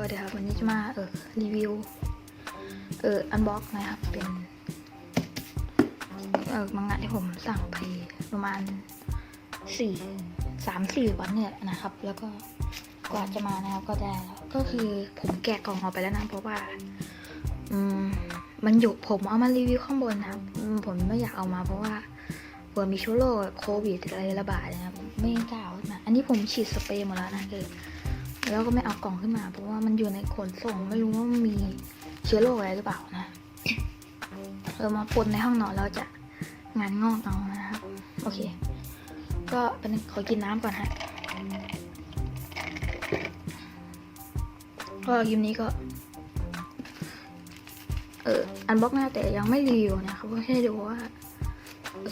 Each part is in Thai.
วัสดีครับวันนี้จะมาเออรีวิวเอออันบ็อกนะครับเป็นเออมังงะที่ผมสั่งไปประมาณสี่สามสี่วันเนี่ยนะครับ แล้วก็กว่าจะมานะครับก็ได้แล้วก็คือผมแกะกล่องออกไปแล้วนะเพราะว่าอืมมันอยู่ผมเอามารีวิวข้างบนนะครับผมไม่อยากเอามาเพราะว่าเผื่อมีเชื้อโรคโควิดอะไรระบาดนะครับไม่กล้าเอามาอันนี้ผมฉีดสเปรย์หมดแล้วนะคือ แล้วก็ไม่เอากล่องขึ้นมา เพราะว่ามันอยู่ในขนส่งไม่รู้ว่ามันมีเชื้อโรคอะไรหรือเปล่านะเรามาปนในห้องนอนเราจะงานงอกเอานะครับโอเค ก็เป็นขอกินน้ำก่อนฮะก็คลิปนี้ก็ เอออันบ็อกหน้าแต่ยังไม่รีวิวนะครับก็แค่ดูว่า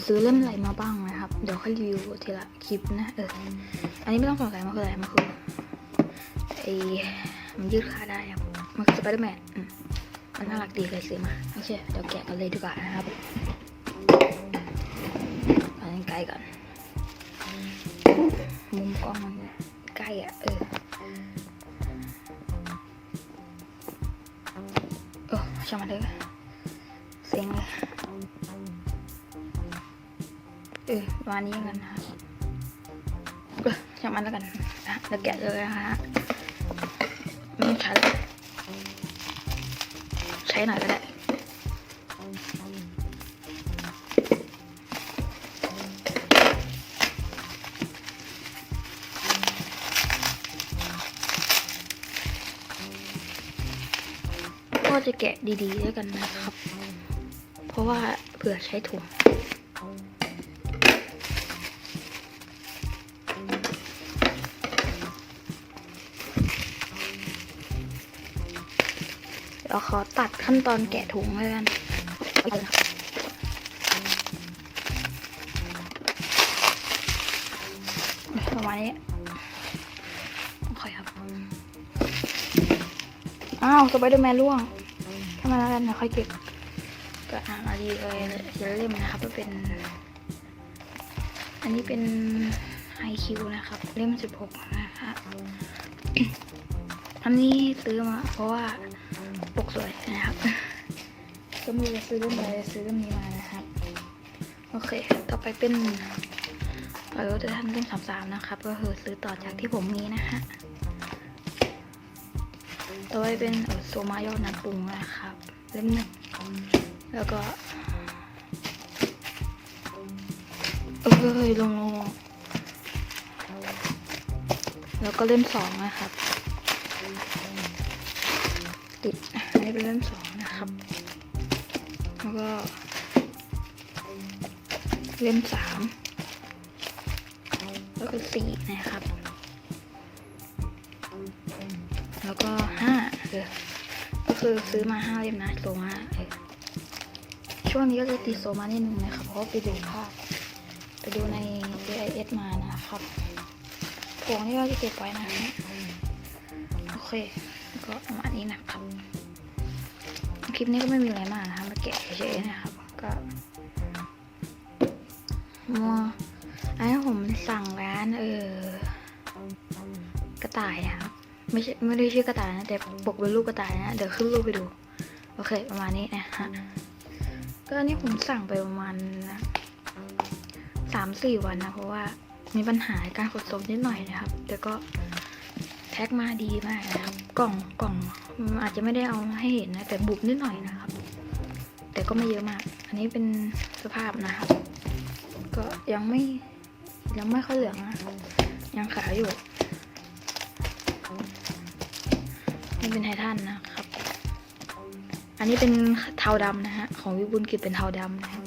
ซื้อเล่มอะไรมาบ้างนะครับ เดี๋ยวค่อยรีวิวทีละคลิปนะเอออันนี้ไม่ต้องสงสัยมันคืออะไรมันคือ ไอ้มันยืดขาได้ครับมันสไปเดอร์แมนมันน่ารักดีเลยซื้อมาโอเคเดี๋ยวแกะกันเลยดีกว่านะครับเอาใกล้ก่อนมุมกล้องมันใกล้อะเออโอ้ช่างมันเถอะเสียงเลยเออประมานี้กันนะครับเออช่างมันแล้วกันนะแล้วแกะเลยนะฮะ ช้หน่อยก็ได้ก็จะแกะดีๆด้วยกันนะครับ เพราะว่าเผื่อใช้ถุง ดี๋ยวขอตัดขั้นตอนแกะถุงเลยกันประมาณนี้โอเคครับ อ้าวสไปเดอร์แมนล่วงทำไมาแล้วกันเดี๋ยวค่อยเก็บก็อ่านมาดีเลยเดี๋ยวเล่มนะครับก็เป็น อันนี้เป็นไฮคิวนะครับ เล่มสิบหกนะคะอันนี้ซื้อมาเพราะว่า ปกสวยนะครับ ก็ไมีจะซื้อเล่มใดซื้อเล่มนี้มานะครับ โอเค ต่อไปเป็นเราจะทำเล่มสามสามนะครับ ก็คือซื้อต่อจากที่ผมมีนะฮะ ต่อไปเป็นโซมายอดนัดปรุงนะครับ เล่มหนึ่งแล้วก็เอ้ยลงลงลงแล้วก็เล่มสองนะครับ ติดอันนี้เป็นเล่มสองนะครับ แล้วก็ เล่มสามแล้วก็สี่นะครับ แล้วก็ห้าเออก็คือซื้อมาห้าเล่มนะโซมาเออช่วงนี้ก็จะติดโซมานิดนึงนะครับ เพราะไปดูภาพไปดูใน AIS มานะครับผงนี่ก็จะเก็บไว้นะ โอเค ก็ประมาณนี้นะครับ คลิปนี้ก็ไม่มีอะไรมากนะครับมาแกะเฉยๆนะครับ ก็มัวอันนี้ผมสั่งร้านเออกระต่ายนะครับไม่ใช่ไม่ได้ชื่อกระต่ายนะแต่ปกเป็นรูปกระต่ายนะเดี๋ยวขึ้นรูปไปดู โอเค ประมาณนี้นะฮะก็อันนี้ผมสั่งไปประมาณสามสี่วันนะ เพราะว่ามีปัญหาการขนส่งนิดหน่อยนะครับ แต่ก็ แพ็คมาดีมากนะครับ กล่องกล่องอาจจะไม่ได้เอาให้เห็นนะ แต่บุบนิดหน่อยนะครับ แต่ก็ไม่เยอะมาก อันนี้เป็นสภาพนะครับ ก็ยังไม่ยังไม่ค่อยเหลืองนะยังขาวอยู่นี่เป็นไททันนะครับ อันนี้เป็นเทาดำนะฮะ ของวิบุญกิจเป็นเทาดำนะครับ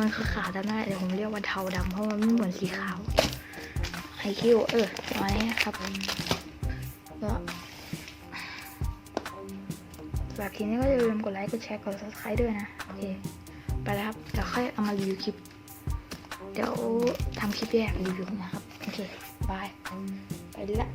มันคือขาวดำได้แต่ผมเรียกว่าเทาดำเพราะมันไม่เหมือนสีขาว ไอคิวเออประมาณนี้นะครับก็สำหรับคลิปนี้ก็อย่าลืมกดไลค์ กดแชร์ กดซับสไคร b e ด้วยนะ โอเค ไปแล้วครับ เดี๋ยวค่อยเอามารีวิวคลิป เดี๋ยวทำคลิปแยกรีวิวนะครับ โอเค บาย ไปละ